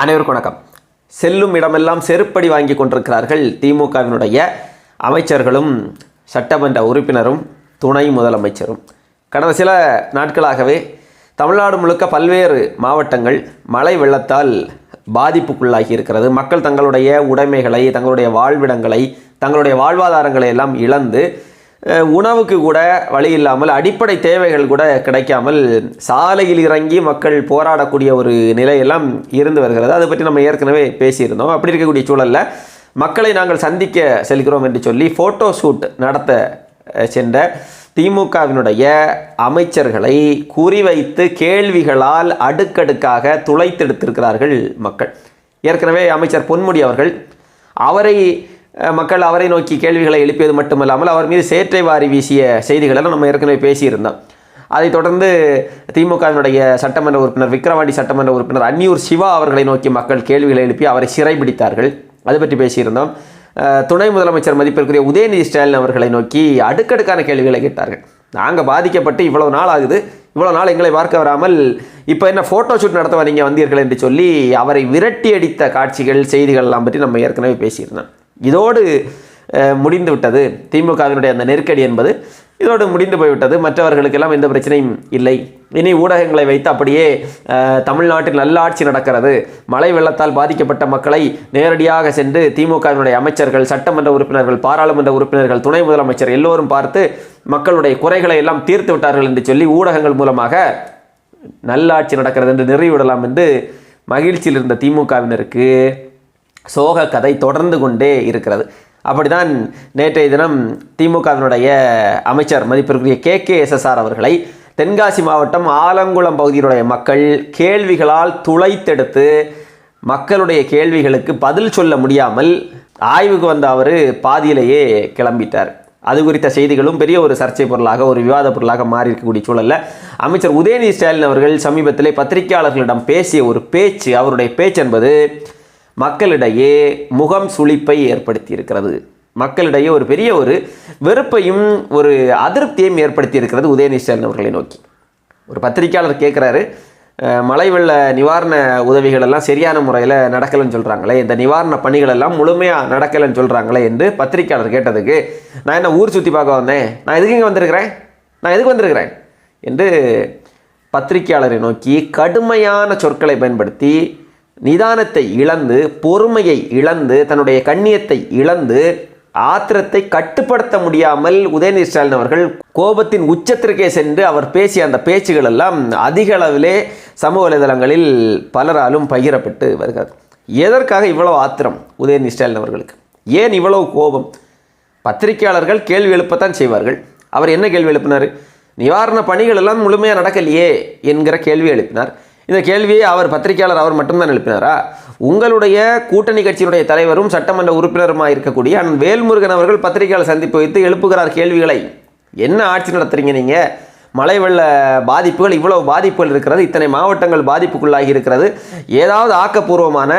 அனைவருக்கும் வணக்கம். செல்லும் இடமெல்லாம் செருப்படி வாங்கி கொண்டிருக்கிறார்கள் திமுகவினுடைய அமைச்சர்களும் சட்டமன்ற உறுப்பினரும் துணை முதலமைச்சரும். கடந்த சில நாட்களாகவே தமிழ்நாடு முழுக்க பல்வேறு மாவட்டங்கள் மழை வெள்ளத்தால் பாதிப்புக்குள்ளாகி இருக்கிறது. மக்கள் தங்களுடைய உடைமைகளை தங்களுடைய வாழ்விடங்களை தங்களுடைய வாழ்வாதாரங்களை எல்லாம் இழந்து உணவுக்கு கூட வழி இல்லாமல் அடிப்படை தேவைகள் கூட கிடைக்காமல் சாலையில் இறங்கி மக்கள் போராடக்கூடிய ஒரு நிலையெல்லாம் இருந்து வருகிறது. அதை பற்றி நம்ம ஏற்கனவே பேசியிருந்தோம். அப்படி இருக்கக்கூடிய சூழலில் மக்களை நாங்கள் சந்திக்க செல்கிறோம் என்று சொல்லி ஃபோட்டோ ஷூட் நடத்த சென்ற திமுகவினுடைய அமைச்சர்களை குறிவைத்து கேள்விகளால் அடுக்கடுக்காக துளைத்தெடுத்திருக்கிறார்கள் மக்கள். ஏற்கனவே அமைச்சர் பொன்முடி அவர்கள் அவரை மக்கள் அவரை நோக்கி கேள்விகளை எழுப்பியது மட்டுமல்லாமல் அவர் மீது சேற்றை வாரி வீசிய செய்திகளெல்லாம் நம்ம ஏற்கனவே பேசியிருந்தோம். அதைத் தொடர்ந்து திமுகவினுடைய சட்டமன்ற உறுப்பினர் விக்ரவாண்டி சட்டமன்ற உறுப்பினர் அன்னியூர் சிவா அவர்களை நோக்கி மக்கள் கேள்விகளை எழுப்பி அவரை சிறைபிடித்தார்கள். அது பற்றி பேசியிருந்தோம். துணை முதலமைச்சர் மதிப்பிற்குரிய உதயநிதி ஸ்டாலின் அவர்களை நோக்கி அடுக்கடுக்கான கேள்விகளை கேட்டார்கள். நாங்கள் பாதிக்கப்பட்டு இவ்வளோ நாள் ஆகுது. இவ்வளோ நாள் எங்களை பார்க்க வராமல் இப்போ என்ன ஃபோட்டோ ஷூட் நடத்த வரீங்க வந்தீர்கள் என்று சொல்லி அவரை விரட்டி அடித்த காட்சிகள் செய்திகள் எல்லாம் பற்றி நம்ம ஏற்கனவே பேசியிருந்தோம். இதோடு முடிந்து விட்டது. திமுகவினுடைய அந்த நெருக்கடி என்பது இதோடு முடிந்து போய்விட்டது. மற்றவர்களுக்கெல்லாம் எந்த பிரச்சனையும் இல்லை. இனி ஊடகங்களை வைத்து அப்படியே தமிழ்நாட்டில் நல்லாட்சி நடக்கிறது. மழை வெள்ளத்தால் பாதிக்கப்பட்ட மக்களை நேரடியாக சென்று திமுகவினுடைய அமைச்சர்கள் சட்டமன்ற உறுப்பினர்கள் பாராளுமன்ற உறுப்பினர்கள் துணை முதலமைச்சர் எல்லோரும் பார்த்து மக்களுடைய குறைகளை எல்லாம் தீர்த்து விட்டார்கள் என்று சொல்லி ஊடகங்கள் மூலமாக நல்லாட்சி நடக்கிறது என்று நிறைவிடலாம் என்று மகிழ்ச்சியில் இருந்த திமுகவினருக்கு சோக கதை தொடர்ந்து கொண்டே இருக்கிறது. அப்படிதான் நேற்றைய தினம் திமுகவினுடைய அமைச்சர் மதிப்பிற்குரிய கே. கே. எஸ்எஸ்ஆர் அவர்களை தென்காசி மாவட்டம் ஆலங்குளம் பகுதியினுடைய மக்கள் கேள்விகளால் துளைத்தெடுத்து மக்களுடைய கேள்விகளுக்கு பதில் சொல்ல முடியாமல் ஆய்வுக்கு வந்த அவர் பாதியிலேயே கிளம்பிட்டார். அது குறித்த செய்திகளும் பெரிய ஒரு சர்ச்சை பொருளாக ஒரு விவாத பொருளாக மாறி இருக்கக்கூடிய சூழல்ல அமைச்சர் உதயநிதி ஸ்டாலின் அவர்கள் சமீபத்திலே பத்திரிகையாளர்களிடம் பேசிய ஒரு பேச்சு அவருடைய பேச்சு என்பது மக்களிடையே முகம் சுழிப்பை ஏற்படுத்தி இருக்கிறது மக்களிடையே ஒரு பெரிய ஒரு வெறுப்பையும் ஒரு அதிருப்தியையும் ஏற்படுத்தி இருக்கிறது அவர்களை நோக்கி. ஒரு பத்திரிக்கையாளர் கேட்குறாரு மழை வெள்ள நிவாரண உதவிகள் எல்லாம் சரியான முறையில் நடக்கலைன்னு சொல்கிறாங்களே இந்த நிவாரண பணிகள் எல்லாம் முழுமையாக நடக்கலைன்னு சொல்கிறாங்களே என்று பத்திரிக்கையாளர் கேட்டதுக்கு நான் என்ன ஊர் சுற்றி பார்க்க வந்தேன்? நான் எதுக்கு இங்கே வந்திருக்கிறேன்? நான் எதுக்கு வந்திருக்கிறேன்? என்று பத்திரிக்கையாளரை நோக்கி கடுமையான சொற்களை பயன்படுத்தி நிதானத்தை இழந்து பொறுமையை இழந்து தன்னுடைய கண்ணியத்தை இழந்து ஆத்திரத்தை கட்டுப்படுத்த முடியாமல் உதயநிதி ஸ்டாலின் அவர்கள் கோபத்தின் உச்சத்திற்கே சென்று அவர் பேசிய அந்த பேச்சுகள் எல்லாம் அதிக அளவிலே சமூக வலைதளங்களில் பலராலும் பகிரப்பட்டு வருகிறது. எதற்காக இவ்வளவு ஆத்திரம் உதயநிதி ஸ்டாலின் அவர்களுக்கு? ஏன் இவ்வளவு கோபம்? பத்திரிகையாளர்கள் கேள்வி எழுப்பத்தான் செய்வார்கள். அவர் என்ன கேள்வி எழுப்பினார்? நிவாரண பணிகள் எல்லாம் முழுமையாக நடக்கலையே என்கிற கேள்வி எழுப்பினார். இந்த கேள்வியை அவர் பத்திரிகையாளர் அவர் மட்டும்தான் எழுப்பினாரா? உங்களுடைய கூட்டணி கட்சியினுடைய தலைவரும் சட்டமன்ற உறுப்பினருமாக இருக்கக்கூடிய அண்ணன் வேல்முருகன் அவர்கள் பத்திரிகையாளர் சந்திப்பு வைத்து எழுப்புகிறார் கேள்விகளை. என்ன ஆட்சி நடத்துறீங்க நீங்கள் மழை வெள்ள பாதிப்புகள் இவ்வளவு பாதிப்புகள் இருக்கிறது இத்தனை மாவட்டங்கள் பாதிப்புக்குள்ளாகி இருக்கிறது. ஏதாவது ஆக்கப்பூர்வமான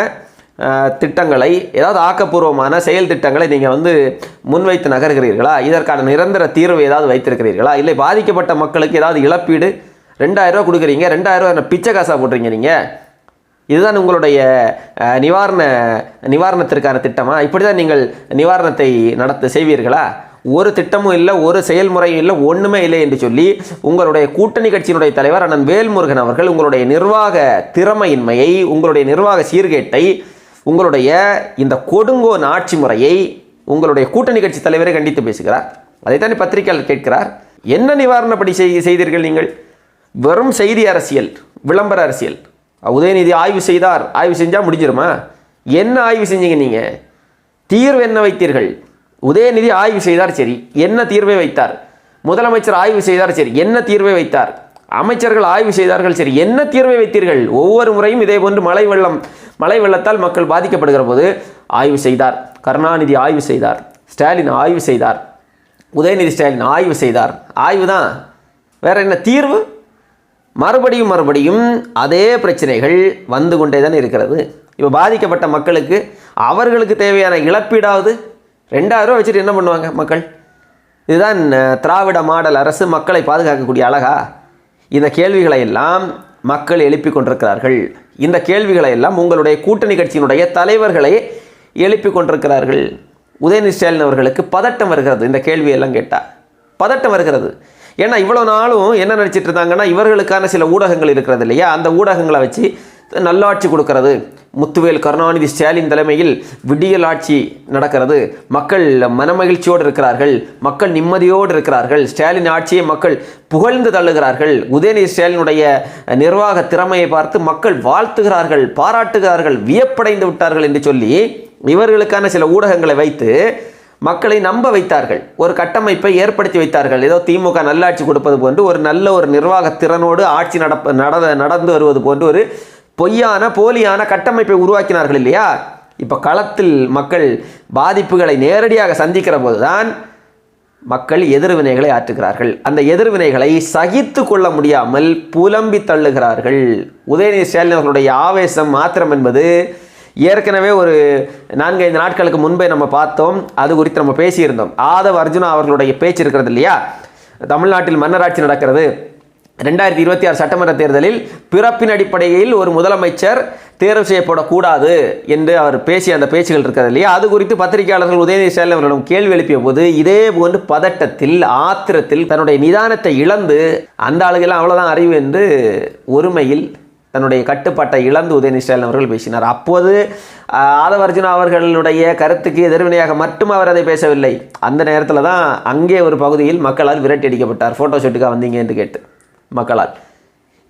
திட்டங்களை ஏதாவது ஆக்கப்பூர்வமான செயல் திட்டங்களை நீங்கள் வந்து முன்வைத்து நகர்கிறீர்களா? இதற்கான நிரந்தர தீர்வு ஏதாவது வைத்திருக்கிறீர்களா? இல்லை பாதிக்கப்பட்ட மக்களுக்கு ஏதாவது இழப்பீடு ரெண்டாயிரம் ரூபா கொடுக்குறீங்க ரெண்டாயிரம் ரூபா என்ன பிச்சை காசாக போடுறீங்க நீங்கள் இதுதான் உங்களுடைய நிவாரண நிவாரணத்திற்கான திட்டமா? இப்படி தான் நீங்கள் நிவாரணத்தை நடத்த செய்வீர்களா? ஒரு திட்டமும் இல்லை ஒரு செயல்முறையும் இல்லை ஒன்றுமே இல்லை என்று சொல்லி உங்களுடைய கூட்டணி கட்சியினுடைய தலைவர் அண்ணன் வேல்முருகன் அவர்கள் உங்களுடைய நிர்வாக திறமையின்மையை உங்களுடைய நிர்வாக சீர்கேட்டை உங்களுடைய இந்த கொடுங்கோன் ஆட்சி முறையை உங்களுடைய கூட்டணி கட்சி தலைவரை கண்டித்து பேசுகிறார். அதைத்தான் பத்திரிகையாளர் கேட்கிறார். என்ன நிவாரணப்படி செய் செய்தீர்கள் நீங்கள்? வெறும் செய்தி அரசியல் விளம்பர அரசியல். உதயநிதி ஆய்வு செய்தார். ஆய்வு செஞ்சால் முடிஞ்சிருமா? என்ன ஆய்வு செஞ்சீங்க நீங்கள் தீர்வு என்ன வைத்தீர்கள்? உதயநிதி ஆய்வு செய்தார் சரி. என்ன தீர்வை வைத்தார்? முதலமைச்சர் ஆய்வு செய்தார் சரி. என்ன தீர்வை வைத்தார்? அமைச்சர்கள் ஆய்வு செய்தார்கள் சரி. என்ன தீர்வை வைத்தீர்கள்? ஒவ்வொரு முறையும் இதே போன்று மழை வெள்ளம் மழை வெள்ளத்தால் மக்கள் பாதிக்கப்படுகிற போது ஆய்வு செய்தார். கருணாநிதி ஆய்வு செய்தார். ஸ்டாலின் ஆய்வு செய்தார். உதயநிதி ஸ்டாலின் ஆய்வு செய்தார். ஆய்வு தான். வேற என்ன? தீர்வு? மறுபடியும் மறுபடியும் அதே பிரச்சனைகள் வந்து கொண்டே தான் இருக்கிறது. இப்போ பாதிக்கப்பட்ட மக்களுக்கு அவர்களுக்கு தேவையான இழப்பீடாவது ரெண்டாயிரம் ரூபா வச்சுட்டு என்ன பண்ணுவாங்க மக்கள்? இதுதான் திராவிட மாடல் அரசு மக்களை பாதுகாக்கக்கூடிய அழகா? இந்த கேள்விகளை எல்லாம் மக்கள் எழுப்பி கொண்டிருக்கிறார்கள். இந்த கேள்விகளை எல்லாம் உங்களுடைய கூட்டணி கட்சியினுடைய தலைவர்களை எழுப்பி கொண்டிருக்கிறார்கள். உதயநிதி ஸ்டாலின் அவர்களுக்கு பதட்டம் வருகிறது. இந்த கேள்வியெல்லாம் கேட்டால் பதட்டம் வருகிறது. ஏன்னா இவ்வளோ நாளும் என்ன நினச்சிட்டு இருந்தாங்கன்னா இவர்களுக்கான சில ஊடகங்கள் இருக்கிறது இல்லையா? அந்த ஊடகங்களை வச்சு நல்லாட்சி கொடுக்கறது. முத்துவேல் கருணாநிதி ஸ்டாலின் தலைமையில் விடியல் ஆட்சி நடக்கிறது. மக்கள் மனமகிழ்ச்சியோடு இருக்கிறார்கள். மக்கள் நிம்மதியோடு இருக்கிறார்கள். ஸ்டாலின் ஆட்சியை மக்கள் புகழ்ந்து தள்ளுகிறார்கள். உதயநிதி ஸ்டாலினுடைய நிர்வாக திறமையை பார்த்து மக்கள் வாழ்த்துகிறார்கள் பாராட்டுகிறார்கள் வியப்படைந்து விட்டார்கள் என்று சொல்லி இவர்களுக்கான சில ஊடகங்களை வைத்து மக்களை நம்ப வைத்தார்கள். ஒரு கட்டமைப்பை ஏற்படுத்தி வைத்தார்கள். ஏதோ திமுக நல்லாட்சி கொடுப்பது போன்று ஒரு நல்ல ஒரு நிர்வாக திறனோடு ஆட்சி நடப்ப நட நடந்து வருவது போன்று ஒரு பொய்யான போலியான கட்டமைப்பை உருவாக்கினார்கள் இல்லையா? இப்போ களத்தில் மக்கள் பாதிப்புகளை நேரடியாக சந்திக்கிற போதுதான் மக்கள் எதிர்வினைகளை ஆற்றுகிறார்கள். அந்த எதிர்வினைகளை சகித்து கொள்ள முடியாமல் புலம்பி தள்ளுகிறார்கள். உதயநிதி ஸ்டாலின் அவர்களுடைய ஆவேசம் மாத்திரம் என்பது ஏற்கனவே ஒரு நான்கு ஐந்து நாட்களுக்கு முன்பே நம்ம பார்த்தோம். அது குறித்து நம்ம பேசியிருந்தோம். ஆதவ அர்ஜுனா அவர்களுடைய பேச்சு இருக்கிறது இல்லையா? தமிழ்நாட்டில் மன்னராட்சி நடக்கிறது. ரெண்டாயிரத்தி இருபத்தி ஆறு சட்டமன்ற தேர்தலில் பிறப்பின் அடிப்படையில் ஒரு முதலமைச்சர் தேர்வு செய்யப்படக்கூடாது என்று அவர் பேசிய அந்த பேச்சுகள் இருக்கிறது இல்லையா? அது குறித்து பத்திரிகையாளர்கள் உதயநிதி ஸ்டாலின் அவர்களிடம் கேள்வி எழுப்பிய போது இதே போன்று பதட்டத்தில் ஆத்திரத்தில் தன்னுடைய நிதானத்தை இழந்து அந்த ஆளுகெல்லாம் அவ்வளோதான் அறிவு என்று ஒருமையில் தன்னுடைய கட்டுப்பாட்டை இழந்து உதயநிதி ஸ்டாலின் அவர்கள் பேசினார். அப்போது ஆதவர்ஜுனா அவர்களுடைய கருத்துக்கு எதிர்வினையாக மட்டும் அவர் அதை பேசவில்லை. அந்த நேரத்தில் தான் அங்கே ஒரு பகுதியில் மக்களால் விரட்டி அடிக்கப்பட்டார். ஃபோட்டோ ஷூட்டுக்காக வந்தீங்க என்று கேட்டு மக்களால்.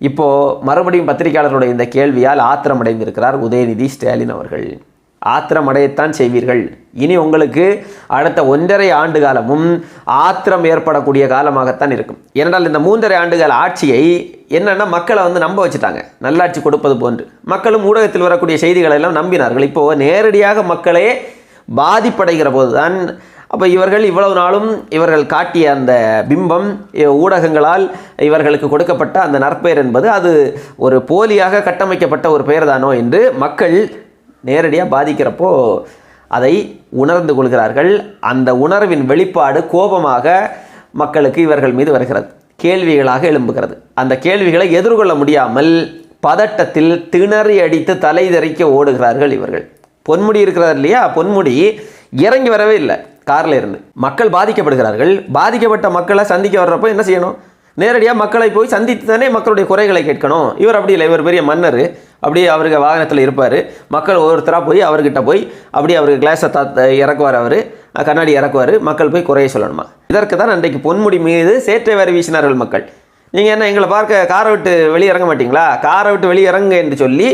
இப்போது மறுபடியும் பத்திரிகையாளர்களுடைய இந்த கேள்வியால் ஆத்திரமடைந்திருக்கிறார் உதயநிதி ஸ்டாலின் அவர்கள். ஆத்திரமடையத்தான் செய்வீர்கள். இனி உங்களுக்கு அடுத்த ஒன்றரை ஆண்டு காலமும் ஆத்திரம் ஏற்படக்கூடிய காலமாகத்தான் இருக்கும். ஏனென்றால் இந்த மூன்றரை ஆண்டுகால ஆட்சியை என்னென்னா மக்களை வந்து நம்ப வச்சுட்டாங்க. நல்லாட்சி கொடுப்பது போன்று. மக்களும் ஊடகத்தில் வரக்கூடிய செய்திகளை எல்லாம் நம்பினார்கள். இப்போ நேரடியாக மக்களே பாதிப்படைகிற போதுதான் அப்போ இவர்கள் இவ்வளவு நாளும் இவர்கள் காட்டிய அந்த பிம்பம் ஊடகங்களால் இவர்களுக்கு கொடுக்கப்பட்ட அந்த நற்பெயர் என்பது அது ஒரு போலியாக கட்டமைக்கப்பட்ட ஒரு பெயர் தானோ என்று மக்கள் நேரடியாக பாதிக்கிறப்போ அதை உணர்ந்து கொள்கிறார்கள். அந்த உணர்வின் வெளிப்பாடு கோபமாக மக்களுக்கு இவர்கள் மீது வருகிறது. கேள்விகளாக எழும்புகிறது. அந்த கேள்விகளை எதிர்கொள்ள முடியாமல் பதட்டத்தில் திணறி அடித்து தலை தெறிக்க ஓடுகிறார்கள் இவர்கள். பொன்முடி இருக்கிறார் இல்லையா? பொன்முடி இறங்கி வரவே இல்லை. கார்ல இருந்து. மக்கள் பாதிக்கப்படுகிறார்கள். பாதிக்கப்பட்ட மக்களை சந்திக்க வர்றப்போ என்ன செய்யணும்? நேரடியாக மக்களை போய் சந்தித்து தானே மக்களுடைய குறைகளை கேட்கணும். இவர் அப்படி இல்லை இவர் பெரிய மன்னர். அப்படியே அவருக்கு வாகனத்தில் இருப்பார். மக்கள் ஒவ்வொருத்தராக போய் அவர்கிட்ட போய் அப்படியே அவருக்கு கிளாஸை தா இறக்குவார் அவர். கண்ணாடி இறக்குவார். மக்கள் போய் குறைய சொல்லணுமா? இதற்கு தான் அன்றைக்கு பொன்முடி மீது சேற்றை வரி வீசினார்கள் மக்கள். நீங்கள் என்ன எங்களை பார்க்க காரை விட்டு வெளியே இறங்க மாட்டீங்களா? காரை விட்டு வெளியே இறங்க என்று சொல்லி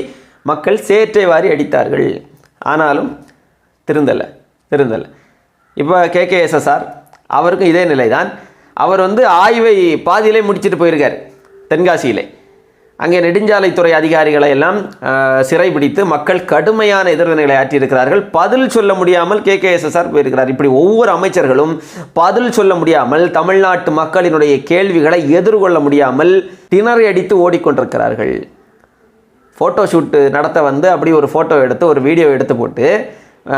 மக்கள் சேற்றை வாரி அடித்தார்கள். ஆனாலும் திருந்தலை திருந்தலை. இப்போ கேகேஎஸ்எஸ்ஆர் அவருக்கும் இதே நிலை தான் அவர் வந்து ஆய்வை பாதியிலே முடிச்சிட்டு போயிருக்கார் தென்காசியிலே. அங்கே நெடுஞ்சாலைத்துறை அதிகாரிகளை எல்லாம் சிறைபிடித்து மக்கள் கடுமையான எதிர்வினைகளை ஆற்றியிருக்கிறார்கள். பதில் சொல்ல முடியாமல் கே கே எஸ்எஸ்ஆர் போயிருக்கிறார். இப்படி ஒவ்வொரு அமைச்சர்களும் பதில் சொல்ல முடியாமல் தமிழ்நாட்டு மக்களினுடைய கேள்விகளை எதிர்கொள்ள முடியாமல் திணறி அடித்து ஓடிக்கொண்டிருக்கிறார்கள். ஃபோட்டோ ஷூட்டு நடத்த வந்து அப்படி ஒரு ஃபோட்டோ எடுத்து ஒரு வீடியோ எடுத்து போட்டு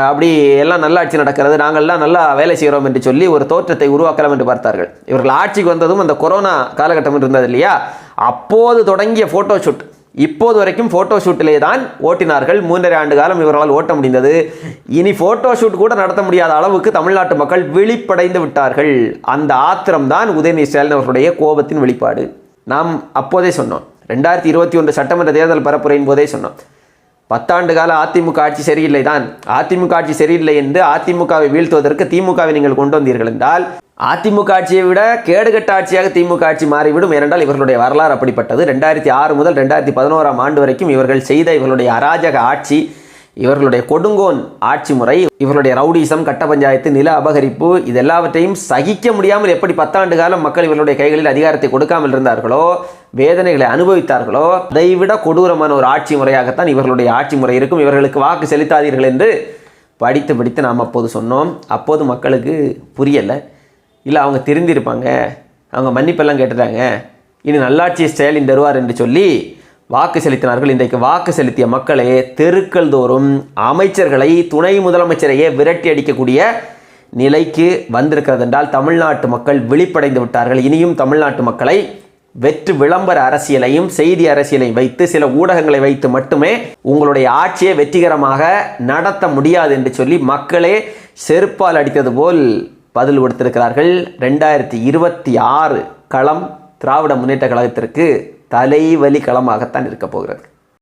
அப்படி எல்லாம் நல்ல ஆட்சி நடக்கிறது. நாங்கள்லாம் நல்லா வேலை செய்கிறோம் என்று சொல்லி ஒரு தோற்றத்தை உருவாக்கலாம் என்று பார்த்தார்கள். இவர்கள் ஆட்சிக்கு வந்ததும் அந்த கொரோனா காலகட்டம் இருந்தது இல்லையா? அப்போது தொடங்கிய ஃபோட்டோ ஷூட் இப்போது வரைக்கும் ஃபோட்டோ ஷூட்டிலே தான் ஓட்டினார்கள். மூன்றரை ஆண்டு காலம் இவர்களால் ஓட்ட முடிந்தது. இனி ஃபோட்டோ ஷூட் கூட நடத்த முடியாத அளவுக்கு தமிழ்நாட்டு மக்கள் விழிப்படைந்து விட்டார்கள். அந்த ஆத்திரம் தான் உதயநிதி ஸ்டாலின் அவர்களுடைய கோபத்தின் வெளிப்பாடு. நாம் அப்போதே சொன்னோம். ரெண்டாயிரத்தி இருபத்தி ஒன்று சட்டமன்ற தேர்தல் பரப்புரையின் போதே சொன்னோம். பத்தாண்டு கால அதிமுக ஆட்சி சரியில்லை தான் அதிமுக ஆட்சி சரியில்லை என்று அதிமுகவை வீழ்த்துவதற்கு திமுகவை நீங்கள் கொண்டு வந்தீர்கள் என்றால் அதிமுக ஆட்சியை விட கேடுகட்ட ஆட்சியாக திமுக ஆட்சி மாறிவிடும் ஏனென்றால் இவர்களுடைய வரலாறு அப்படிப்பட்டது. ரெண்டாயிரத்தி ஆறு முதல் ரெண்டாயிரத்தி பதினோராம் ஆண்டு வரைக்கும் இவர்கள் செய்த இவர்களுடைய அராஜக ஆட்சி இவர்களுடைய கொடுங்கோன் ஆட்சி முறை இவர்களுடைய ரவுடிசம் கட்ட பஞ்சாயத்து நில அபகரிப்பு இது எல்லாவற்றையும் சகிக்க முடியாமல் எப்படி பத்தாண்டு காலம் மக்கள் இவர்களுடைய கைகளில் அதிகாரத்தை கொடுக்காமல் இருந்தார்களோ வேதனைகளை அனுபவித்தார்களோ அதைவிட கொடூரமான ஒரு ஆட்சி முறையாகத்தான் இவர்களுடைய ஆட்சி முறை இருக்கும். இவர்களுக்கு வாக்கு செலுத்தாதீர்கள் என்று படித்து படித்து நாம் அப்போது சொன்னோம். அப்போது மக்களுக்கு புரியலை. இல்லை அவங்க திருந்திருப்பாங்க. அவங்க மன்னிப்பெல்லாம் கேட்டுட்டாங்க. இனி நல்லாட்சி ஸ்டாலின் தருவார் என்று சொல்லி வாக்கு செலுத்தினார்கள். இன்றைக்கு வாக்கு செலுத்திய மக்களே தெருக்கள் தோறும் அமைச்சர்களை துணை முதலமைச்சரையே விரட்டி அடிக்கக்கூடிய நிலைக்கு வந்திருக்கிறது என்றால் தமிழ்நாட்டு மக்கள் விழிப்படைந்து விட்டார்கள். இனியும் தமிழ்நாட்டு மக்களை வெற்று விளம்பர அரசியலையும் செய்தி அரசியலையும் வைத்து சில ஊடகங்களை வைத்து மட்டுமே உங்களுடைய ஆட்சியை வெற்றிகரமாக நடத்த முடியாது என்று சொல்லி மக்களே செருப்பால் அடித்தது போல் பதில் கொடுத்திருக்கிறார்கள். ரெண்டாயிரத்தி இருபத்தி ஆறு களம் திராவிட முன்னேற்ற கழகத்திற்கு தலைவலி களமாகத்தான் இருக்க போகிறது